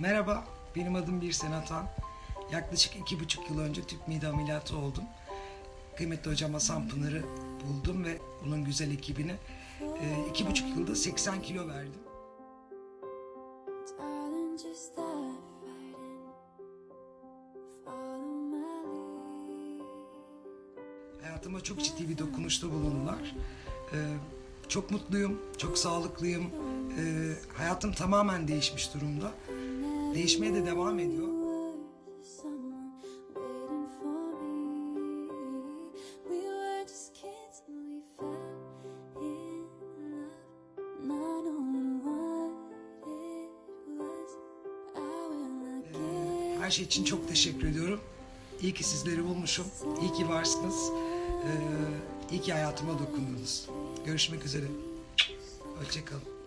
Merhaba, benim adım Bir Senatan. Yaklaşık iki buçuk yıl önce tüp mide ameliyatı oldum. Kıymetli hocam Hasan Pınar'ı buldum ve onun güzel ekibini. Ee, iki buçuk yılda 80 kilo verdim. Hayatıma çok ciddi bir dokunuşta bulundular. Ee, çok mutluyum, çok sağlıklıyım. Ee, hayatım tamamen değişmiş durumda. Değişmeye de devam ediyor. Again. Her şey için çok teşekkür ediyorum. İyi ki sizleri bulmuşum. İyi ki varsınız. Ee, iyi ki hayatıma dokundunuz. Görüşmek üzere. Hoşçakalın.